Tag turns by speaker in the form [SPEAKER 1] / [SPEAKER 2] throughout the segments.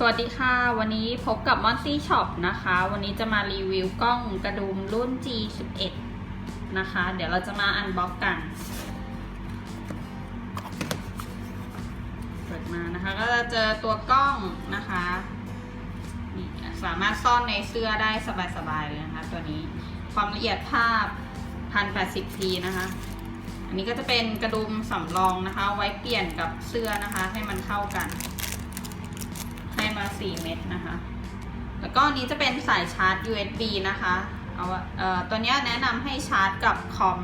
[SPEAKER 1] สวัสดีค่ะ วันนี้พบกับมอนซี่ช็อปนะคะ วันนี้จะมารีวิวกล้องกระดุมรุ่น G11 นะคะ เดี๋ยวเราจะมาอันบ็อกกัน เปิดมานะคะ ก็จะเจอตัวกล้องนะคะนี่สามารถซ่อนในเสื้อได้สบายๆเลยนะคะ ตัวนี้ความละเอียดภาพ 1080p นะคะ อันนี้ก็จะเป็นกระดุมสำรองนะคะ ไว้เปลี่ยนกับเสื้อนะคะ ให้มันเข้ากัน 4 เม็ดนะคะ แล้วก็อันนี้จะเป็นสายชาร์จ USB นะคะ เอาเอ่อตัวนี้แนะนำให้ชาร์จกับคอม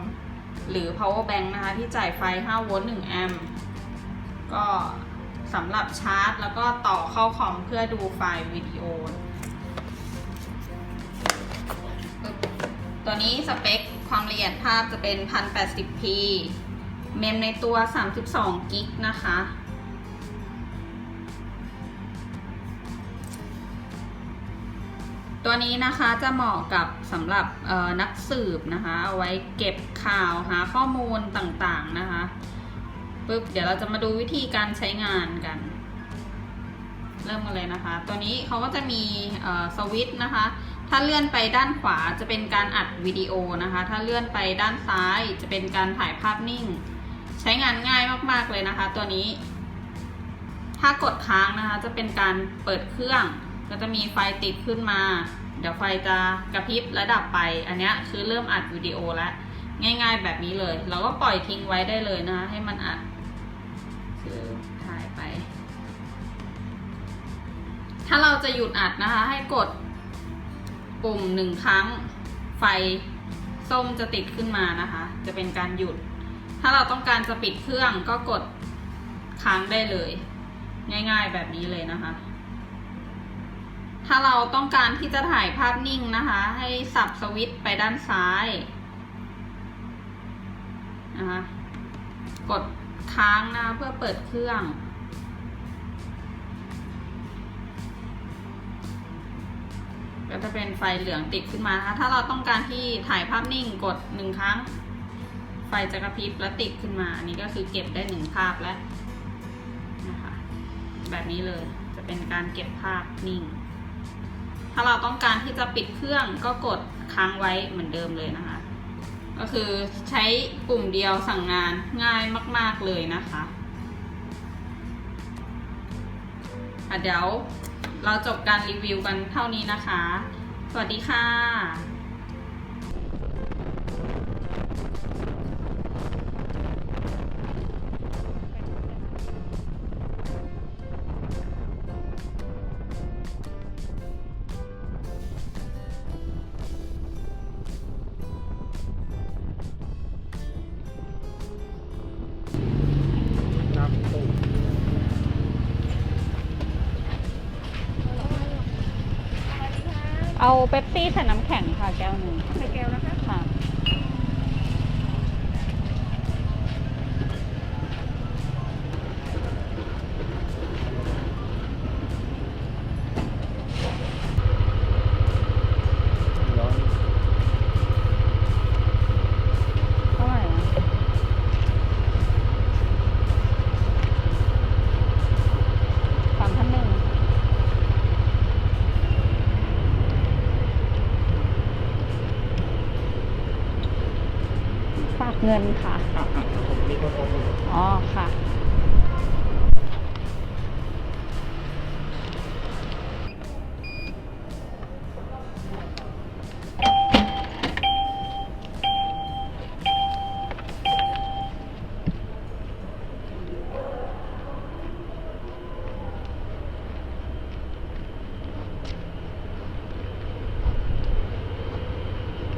[SPEAKER 1] หรือ power bank นะคะ ที่จ่ายไฟ 5 โวลต์ 1 แอมป์ ก็สำหรับชาร์จ แล้วก็ต่อเข้าคอมเพื่อดูไฟล์วิดีโอ ตัวนี้สเปคความละเอียดภาพจะเป็น 1080p เมมในตัว 32 กิกนะคะ ตัวนี้นะคะจะเหมาะกับสำหรับนักสืบนะคะ เอาไว้เก็บข่าวหาข้อมูลต่างๆนะคะปึ๊บเดี๋ยวเราจะมาดูวิธีการใช้งานกัน เริ่มกันเลยนะคะ ตัวนี้เขาก็จะมีสวิตช์นะคะ ถ้าเลื่อนไปด้านขวาจะเป็นการอัดวิดีโอนะคะ ถ้าเลื่อนไปด้านซ้ายจะเป็นการถ่ายภาพนิ่ง ใช้งานง่ายมากๆเลยนะคะ ตัวนี้ ถ้ากดค้างนะคะจะเป็นการเปิดเครื่อง ก็จะมีไฟติดขึ้นมา เดี๋ยวไฟจะกระพริบและดับไป อันนี้คือเริ่มอัดวิดีโอแล้วง่าย ๆ แบบนี้เลย เราก็ปล่อยทิ้งไว้ได้เลยนะคะให้มันอัดคือถ่ายไป ถ้าเราจะหยุดอัดนะคะ ให้กดปุ่มหนึ่งครั้ง ไฟส้มจะติดขึ้นมานะคะ จะเป็นการหยุด ถ้าเราต้องการจะปิดเครื่องก็กดค้างได้เลย ง่าย ๆ แบบนี้เลยนะคะ ถ้าเราต้องการที่จะถ่ายภาพนิ่งนะคะ ให้สับสวิตช์ไปด้านซ้ายนะคะกดค้างนะคะเพื่อเปิดเครื่อง ก็จะเป็นไฟเหลืองติดขึ้นมานะคะถ้าเราต้องการที่ถ่ายภาพนิ่งกดหนึ่งครั้ง ไฟจะกระพริบและติดขึ้นมา อันนี้ก็คือเก็บได้หนึ่งภาพแล้วนะคะแบบนี้เลยจะเป็นการเก็บภาพนิ่ง ถ้าเราต้องการที่จะปิดเครื่องก็กดค้างไว้เหมือนเดิมเลยนะคะ ก็คือใช้ปุ่มเดียวสั่งงานง่ายมาก ๆเลยนะคะอะเดี๋ยวเราจบการรีวิวกันเท่านี้นะคะ สวัสดีค่ะ เอาเป๊ปซี่ใส่น้ำแข็งค่ะแก้วหนึ่ง
[SPEAKER 2] ใส่แก้วนะคะ
[SPEAKER 1] ค่ะ
[SPEAKER 3] ร้อน
[SPEAKER 1] เท่าไหร่อะสามพันหนึ่งฝาก เงินค่ะ
[SPEAKER 3] อะอะผมมีคนโอนอยู่
[SPEAKER 1] อ๋อค่ะ